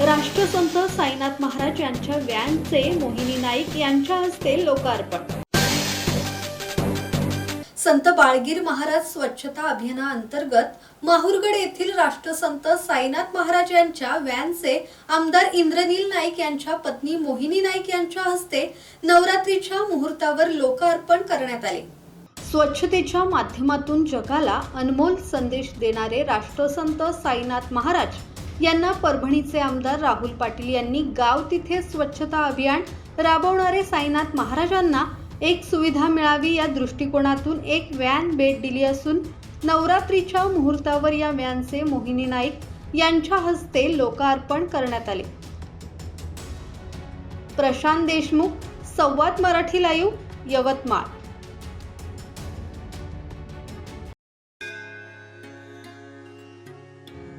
राष्ट्रसंत साईनाथ महाराज यांच्या व्हॅनचे मोहिनी नाईक यांच्या हस्ते लोकार्पण. संत बाळगीर महाराज स्वच्छता अभियानाअंतर्गत माहुरगड येथील राष्ट्रसंत साईनाथ महाराज यांच्या व्हॅनचे आमदार इंद्रनील नाईक यांच्या पत्नी मोहिनी नाईक यांच्या हस्ते नवरात्रीच्या मुहूर्तावर लोकार्पण करण्यात आले. स्वच्छतेच्या माध्यमातून जगाला अनमोल संदेश देणारे राष्ट्रसंत साईनाथ महाराज यांना परभणीचे आमदार राहुल पाटील यांनी गाव तिथे स्वच्छता अभियान राबवणारे साईनाथ महाराजांना एक सुविधा मिळावी या दृष्टिकोनातून एक व्हॅन भेट दिली असून नवरात्रीच्या मुहूर्तावर या व्हॅनचे मोहिनी नाईक यांच्या हस्ते लोकार्पण करण्यात आले. प्रशांत देशमुख संवाद मराठी लाईव्ह यवतमाळ.